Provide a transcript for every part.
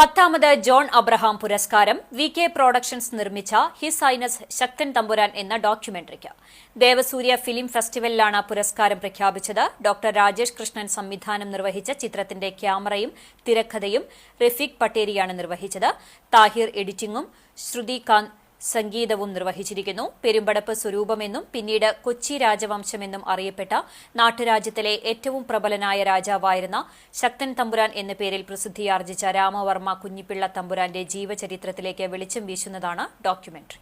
പത്താമത് John Abraham പുരസ്കാരം V K productions നിർമ്മിച്ച ഹിസ് ഹൈനസ് ശക്തൻ തമ്പുരാൻ എന്ന ഡോക്യുമെന്ററിക്ക്. ദേവസൂര്യ ഫിലിം ഫെസ്റ്റിവലിലാണ് പുരസ്കാരം പ്രഖ്യാപിച്ചത്. ഡോക്ടർ രാജേഷ് കൃഷ്ണൻ സംവിധാനം നിർവഹിച്ച ചിത്രത്തിന്റെ ക്യാമറയും തിരക്കഥയും റഫീഖ് പട്ടേരിയാണ് നിർവഹിച്ചത്. താഹിർ എഡിറ്റിംഗും ശ്രുതികാന്ത് സംഗീതവും നിർവഹിച്ചിരിക്കുന്നു. പെരുമ്പടപ്പ് സ്വരൂപമെന്നും പിന്നീട് കൊച്ചി രാജവംശമെന്നും അറിയപ്പെട്ട നാട്ടുരാജ്യത്തിലെ ഏറ്റവും പ്രബലനായ രാജാവായിരുന്ന ശക്തൻ തമ്പുരാൻ എന്ന പേരിൽ പ്രസിദ്ധിയാർജിച്ച രാമവർമ്മ കുഞ്ഞിപ്പിള്ള തമ്പുരാന്റെ ജീവചരിത്രത്തിലേക്ക് വെളിച്ചം വീശുന്നതാണ് ഡോക്യുമെന്ററി.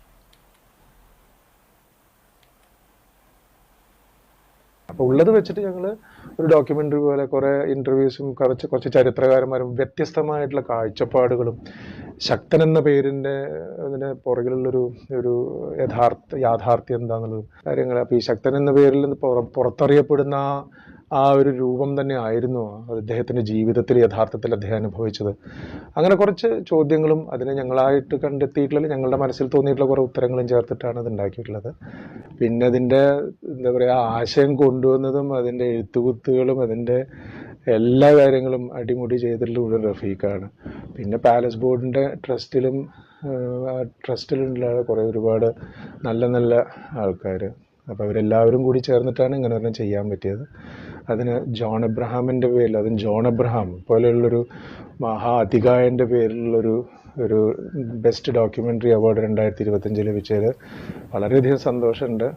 അപ്പോൾ ഉള്ളത് വെച്ചിട്ട് ഞങ്ങൾ ഒരു ഡോക്യുമെന്ററി പോലെ കുറേ ഇന്റർവ്യൂസും കുറച്ച് കുറച്ച് ചരിത്രകാരന്മാരും വ്യത്യസ്തമായിട്ടുള്ള കാഴ്ചപ്പാടുകളും ശക്തൻ എന്ന പേരിന്റെ അതിന് പുറകിലുള്ളൊരു ഒരു യഥാർത്ഥ യാഥാർത്ഥ്യം എന്താണെന്നുള്ള കാര്യങ്ങൾ അപ്പോൾ ഈ ശക്തൻ എന്ന പേരിൽ നിന്ന് പുറ- പുറത്തറിയപ്പെടുന്ന ആ- ഒരു രൂപം തന്നെ ആയിരുന്നു അദ്ദേഹത്തിന്റെ ജീവിതത്തിൽ യഥാർത്ഥത്തിൽ അദ്ദേഹം അനുഭവിച്ചത്. അങ്ങനെ കുറച്ച് ചോദ്യങ്ങളും അതിനെ ഞങ്ങളായിട്ട് കണ്ടെത്തിയിട്ടുള്ള ഞങ്ങളുടെ മനസ്സിൽ തോന്നിയിട്ടുള്ള കുറേ ഉത്തരങ്ങളും ചേർത്തിട്ടാണ് ഇത് ഉണ്ടാക്കിയിട്ടുള്ളത്. പിന്നെ അതിന്റെ എന്താ പറയുക ആശയം കൊണ്ടുവന്നതും അതിന്റെ എഴുത്തുകുത്തുകളും അതിന്റെ എല്ലാ കാര്യങ്ങളും അടിമുടി ചെയ്തിട്ടുള്ള റഫീഖാണ്. പിന്നെ പാലസ് ബോർഡിന്റെ ട്രസ്റ്റിലും ട്രസ്റ്റിലുള്ള കുറേ ഒരുപാട് നല്ല നല്ല ആൾക്കാർ അപ്പോൾ അവരെല്ലാവരും കൂടി ചേർന്നിട്ടാണ് ഇങ്ങനെ ഒരെണ്ണം ചെയ്യാൻ പറ്റിയത്. അതിന് ജോൺ എബ്രഹാമിന്റെ പേരിൽ അതും ജോൺ എബ്രഹാം പോലെയുള്ളൊരു മഹാ അധികായന്റെ പേരിലുള്ളൊരു ഒരു ബെസ്റ്റ് ഡോക്യുമെന്ററി അവാർഡ് രണ്ടായിരത്തി ഇരുപത്തഞ്ച് ലഭിച്ചതിൽ വളരെയധികം സന്തോഷമുണ്ട്.